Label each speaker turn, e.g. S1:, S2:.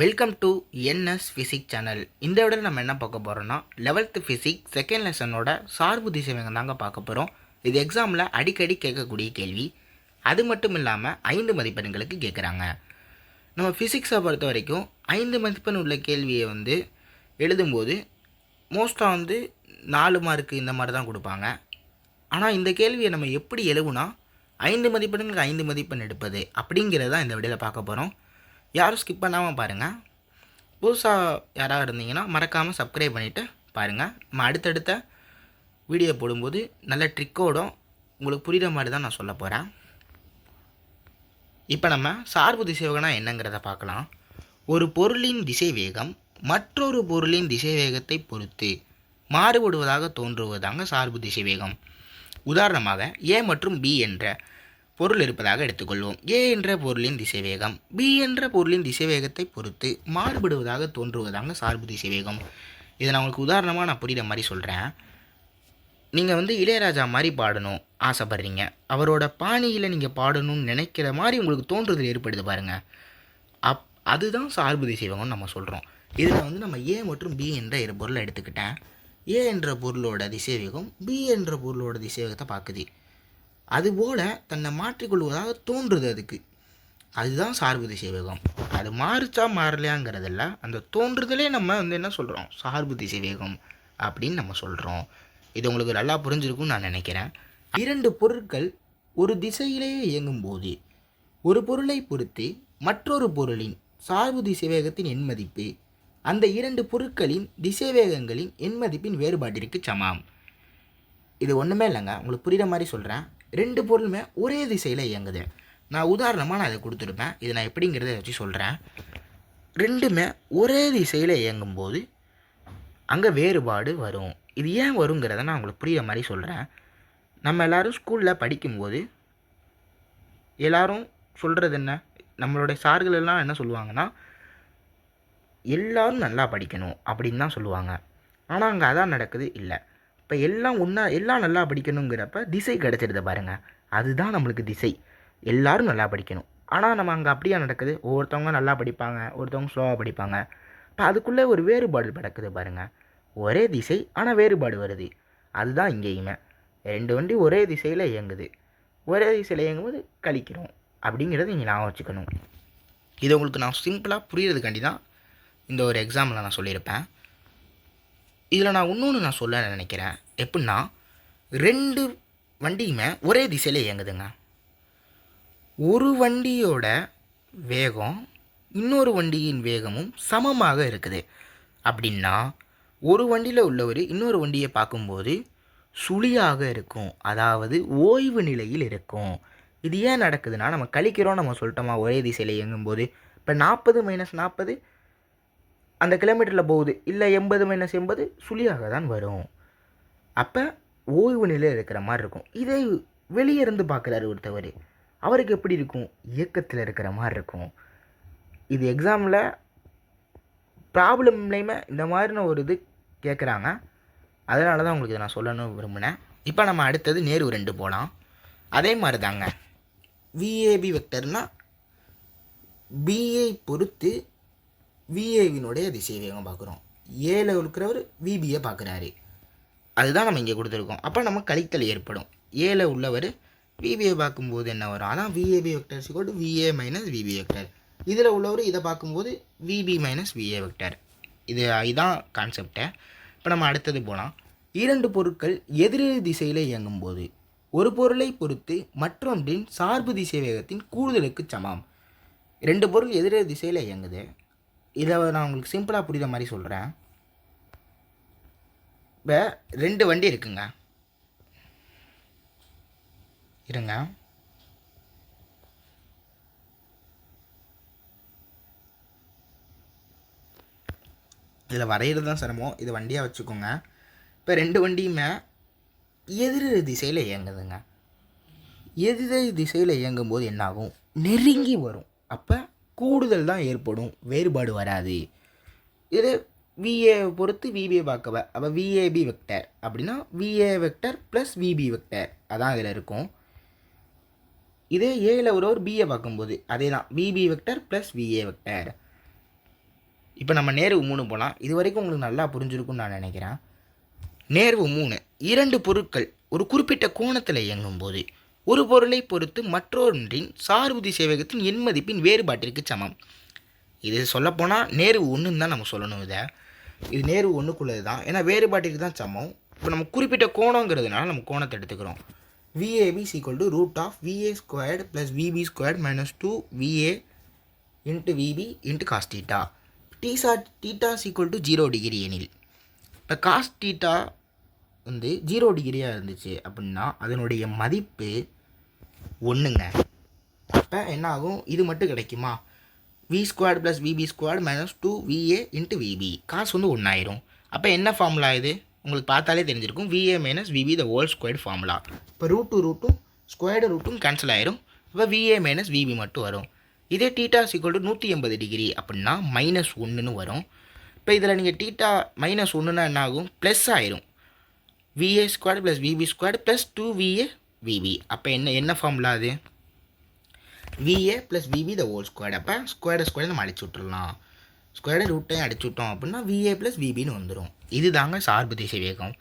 S1: Welcome to NS physics channel இந்த விட நம்ம என்ன பார்க்க போகிறோம்னா லெவல்த்து ஃபிசிக்ஸ் செகண்ட் லெசனோட சார்பு திசைவங்க தாங்க பார்க்க போகிறோம் இது எக்ஸாமில் அடிக்கடி கேட்கக்கூடிய கேள்வி. அது மட்டும் இல்லாமல் ஐந்து மதிப்பெண்களுக்கு கேட்குறாங்க. நம்ம ஃபிசிக்ஸை பொறுத்த வரைக்கும் ஐந்து மதிப்பெண் உள்ள கேள்வியை வந்து எழுதும்போது மோஸ்ட்டாக வந்து நாலு மார்க்கு இந்த மாதிரி தான் கொடுப்பாங்க. ஆனால் இந்த கேள்வியை நம்ம எப்படி எழுவுனா ஐந்து மதிப்பெண்களுக்கு ஐந்து மதிப்பெண் எடுப்பது அப்படிங்கிறது தான் இந்த விடையில் பார்க்க போகிறோம் யாரும் ஸ்கிப் பண்ணாமல் பாருங்கள் புதுசாக யாராக இருந்தீங்கன்னா மறக்காமல் சப்ஸ்கிரைப் பண்ணிவிட்டு பாருங்கள் நம்ம அடுத்தடுத்த வீடியோ போடும்போது நல்ல ட்ரிக்கோடும் உங்களுக்கு புரிகிற மாதிரி தான் நான் சொல்ல போகிறேன் இப்போ நம்ம சார்பு திசைவேகம்னா என்னங்கிறத பார்க்கலாம். ஒரு பொருளின் திசைவேகம் மற்றொரு பொருளின் திசைவேகத்தை பொறுத்து மாறுபடுவதாக தோன்றுவதாங்க சார்பு திசைவேகம். உதாரணமாக ஏ மற்றும் பி என்ற பொருள் இருப்பதாக எடுத்துக்கொள்வோம். ஏ என்ற பொருளின் திசைவேகம் பி என்ற பொருளின் திசைவேகத்தை பொறுத்து மாறுபடுவதாக தோன்றுவதாங்க சார்பு திசைவேகம். இதை நான் உங்களுக்கு உதாரணமாக நான் புரியுற மாதிரி சொல்கிறேன் நீங்கள் வந்து இளையராஜா மாதிரி பாடணும் ஆசைப்படுறீங்க. அவரோட பாணியில் நீங்கள் பாடணும்னு நினைக்கிற மாதிரி உங்களுக்கு தோன்றுதல் ஏற்படுது பாருங்கள் அப் அதுதான் சார்பு திசைவேகம்னு நம்ம சொல்கிறோம் இதில் வந்து நம்ம ஏ மற்றும் பி என்ற இரு பொருளை எடுத்துக்கிட்டேன். ஏ என்ற பொருளோட திசைவேகம் பி என்ற பொருளோட திசைவேகத்தை பார்க்குது. அதுபோல் தன்னை மாற்றிக்கொள்வதாக தோன்றுது அதுக்கு. அதுதான் சார்பு திசைவேகம் அது மாறுச்சா மாறலையாங்கிறதில்ல அந்த தோன்றுதலே நம்ம வந்து என்ன சொல்கிறோம் சார்பு திசைவேகம் அப்படின்னு நம்ம சொல்கிறோம் இது உங்களுக்கு நல்லா புரிஞ்சிருக்கும்னு நான் நினைக்கிறேன். இரண்டு பொருட்கள் ஒரு திசையிலேயே இயங்கும்போது ஒரு பொருளை பொறுத்து மற்றொரு பொருளின் சார்பு திசைவேகத்தின் எண்மதிப்பு அந்த இரண்டு பொருட்களின் திசை வேகங்களின் எண்மதிப்பின் வேறுபாட்டிற்கு சமம். இது ஒன்றுமே இல்லைங்க. உங்களுக்கு புரிகிற மாதிரி சொல்கிறேன் ரெண்டு பொருளுமே ஒரே திசையில் இயங்குது. நான் உதாரணமாக நான் அதை கொடுத்துருப்பேன். இது நான் எப்படிங்கிறத வச்சு சொல்கிறேன் ரெண்டுமே ஒரே திசையில் இயங்கும்போது அங்கே வேறுபாடு வரும். இது ஏன் வருங்கிறத நான் உங்களுக்கு புரிய மாதிரி சொல்கிறேன் நம்ம எல்லோரும் ஸ்கூலில் படிக்கும்போது எல்லோரும் சொல்கிறது என்ன? நம்மளுடைய சார்கள் எல்லாம் என்ன சொல்லுவாங்கன்னா எல்லோரும் நல்லா படிக்கணும் அப்படின்னு தான் சொல்லுவாங்க. ஆனால் அங்கே அதான் நடக்குது இல்லை. இப்போ எல்லாம் ஒன்றா எல்லாம் நல்லா படிக்கணுங்கிறப்ப திசை கிடச்சிருது பாருங்கள் அதுதான் நம்மளுக்கு திசை. எல்லோரும் நல்லா படிக்கணும். ஆனால் நம்ம அங்கே அப்படியே நடக்குது? ஒவ்வொருத்தவங்க நல்லா படிப்பாங்க ஒருத்தவங்க ஸ்லோவாக படிப்பாங்க. இப்போ அதுக்குள்ளே ஒரு வேறுபாடு நடக்குது பாருங்கள் ஒரே திசை ஆனால் வேறுபாடு வருது. அதுதான் இங்கேயுமே. ரெண்டு வண்டி ஒரே திசையில் இயங்குது. ஒரே திசையில் இயங்கும்போது கழிக்கிறோம். அப்படிங்கிறத நீங்கள் ஞாபகம் வச்சுக்கணும். இது உங்களுக்கு நான் சிம்பிளாக புரியறதுக்காண்டி தான் இந்த ஒரு எக்ஸாம்பிள் நான் சொல்லியிருப்பேன். இதில் நான் இன்னொன்று நான் சொல்ல நினைக்கிறேன். எப்படின்னா ரெண்டு வண்டியுமே ஒரே திசையில் இயங்குதுங்க. ஒரு வண்டியோட வேகம் இன்னொரு வண்டியின் வேகமும் சமமாக இருக்குது. அப்படின்னா ஒரு வண்டியில் உள்ளவர் இன்னொரு வண்டியை பார்க்கும்போது சுழியாக இருக்கும். அதாவது ஓய்வு நிலையில் இருக்கும். இது ஏன் நடக்குதுன்னா நம்ம கழிக்கிறோம் நம்ம சொல்லிட்டோமா ஒரே திசையில் இயங்கும்போது. இப்போ நாற்பது மைனஸ் நாற்பது அந்த கிலோமீட்டரில் போகுது. இல்லை எண்பது மைனஸ் எண்பது சுழியாக தான் வரும். அப்போ ஓய்வு நிலையில் இருக்கிற மாதிரி இருக்கும். இதை வெளியே இருந்து பார்க்குறாரு ஒருத்தவர். அவருக்கு எப்படி இருக்கும்? இயக்கத்தில் இருக்கிற மாதிரி இருக்கும். இது எக்ஸாமில் ப்ராப்ளம்லேயுமே இந்த மாதிரின ஒரு இது கேட்குறாங்க அதனால தான் உங்களுக்கு இதை நான் சொல்லணும்னு விரும்பினேன். இப்போ நம்ம அடுத்தது நேரு ரெண்டு போகலாம் அதே மாதிரி தாங்க விஏபி வெக்டர்னால் பிஏ பொறுத்து விஏவினுடைய திசைவேகம் பார்க்குறோம். ஏல இருக்கிறவர் விபியை பார்க்குறாரு. அதுதான் நம்ம இங்கே கொடுத்துருக்கோம். அப்போ நம்ம கழித்தல் ஏற்படும். ஏல உள்ளவர் விபியை பார்க்கும்போது என்ன வரும்? அதான் விஏபி வெக்டர் சிக்கோடு விஏ மைனஸ் விபி வெக்டர் இதில் உள்ளவர் இதை பார்க்கும்போது விபி மைனஸ் விஏ வெக்டர் இது இதுதான் கான்செப்டை இப்போ நம்ம அடுத்தது போகலாம். இரண்டு பொருட்கள் எதிரெதிர் திசையில் இயங்கும்போது ஒரு பொருளை பொறுத்து மற்றொன்றின் சார்பு திசை வேகத்தின் கூடுதலுக்கு சமம். ரெண்டு பொருள் எதிரெதிர் திசையில் இயங்குது. இதை நான் உங்களுக்கு சிம்பிளாக புரியுற மாதிரி சொல்கிறேன் இப்போ ரெண்டு வண்டி இருக்குங்க. இருங்க. இதில் வரைகிறது தான் சிரமம். இது வண்டியாக வச்சுக்கோங்க. இப்போ ரெண்டு வண்டியுமே எதிர் திசையில் இயங்குதுங்க. எதிர் திசையில் இயங்கும்போது என்னாகும்? நெருங்கி வரும். அப்போ கூடுதல் தான் ஏற்படும். வேறுபாடு வராது. இது விஏ பொறுத்து விபியை பார்க்கவ அப்போ விஏபி வெக்டர் அப்படின்னா VA vector plus VB vector அதான் இதில் இருக்கும். இதே ஏயில் ஒரு ஒரு பிஏ பார்க்கும்போது அதே தான் VB vector plus VA vector இப்போ நம்ம நேர்வு மூணு போகலாம் இது வரைக்கும் உங்களுக்கு நல்லா புரிஞ்சிருக்கும்னு நான் நினைக்கிறேன். நேர்வு மூணு. இரண்டு பொருட்கள் ஒரு குறிப்பிட்ட கோணத்தில் இயங்கும்போது ஒரு பொருளை பொறுத்து மற்றொன்றின் சார்புதி சேவகத்தின் எண் மதிப்பின் வேறுபாட்டிற்கு சமம். இது சொல்லப்போனால் நேர்வு ஒன்றுன்னு தான் நம்ம சொல்லணும் இதை. இது நேர்வு ஒன்றுக்குள்ளது தான். ஏன்னா வேறுபாட்டிற்கு தான் சமம். இப்போ நம்ம குறிப்பிட்ட கோணங்கிறதுனால நம்ம கோணத்தை எடுத்துக்கிறோம். VAB equal to root of VA squared plus VB squared minus two VA into VB into cos theta theta theta equal to zero degree எனில். இப்போ காஸ் டீட்டா வந்து ஜீரோ டிகிரியாக இருந்துச்சு அப்படின்னா அதனுடைய மதிப்பு ஒன்றுங்க அப்போ என்ன ஆகும் இது மட்டும் கிடைக்குமா? V squared plus VB squared minus two VA into VB cos வந்து ஒன்றாயிரும் அப்போ என்ன ஃபார்முலா இது? உங்களுக்கு பார்த்தாலே தெரிஞ்சிருக்கும். VA minus VB the whole squared formula இப்போ ரூட் டூ ரூட்டும் ஸ்கொயர்டு ரூட்டும் கேன்சல் ஆயிரும். அப்போ விஏ மைனஸ் விபி மட்டும் வரும். இதே டீட்டா சீக்வல் டு நூற்றி எண்பது டிகிரி அப்படின்னா மைனஸ் ஒன்றுன்னு வரும். இப்போ இதில் நீங்கள் டீட்டா மைனஸ் ஒன்றுனா என்ன ஆகும் ப்ளஸ் ஆயிரும் VA squared plus VB squared plus two VA VB அப்போ என்ன என்ன ஃபார்முலா அது? VA plus VV the whole squared அப்போ ஸ்கொயர்டு ஸ்கொயர்டு நம்ம அடிச்சு விட்றலாம் ஸ்கொயர்டு ரூட்டையும் அடிச்சு விட்டோம் அப்படின்னா விஏ ப்ளஸ் விபின்னு வந்துடும் இது தாங்க சார்பு திசை வேகம்.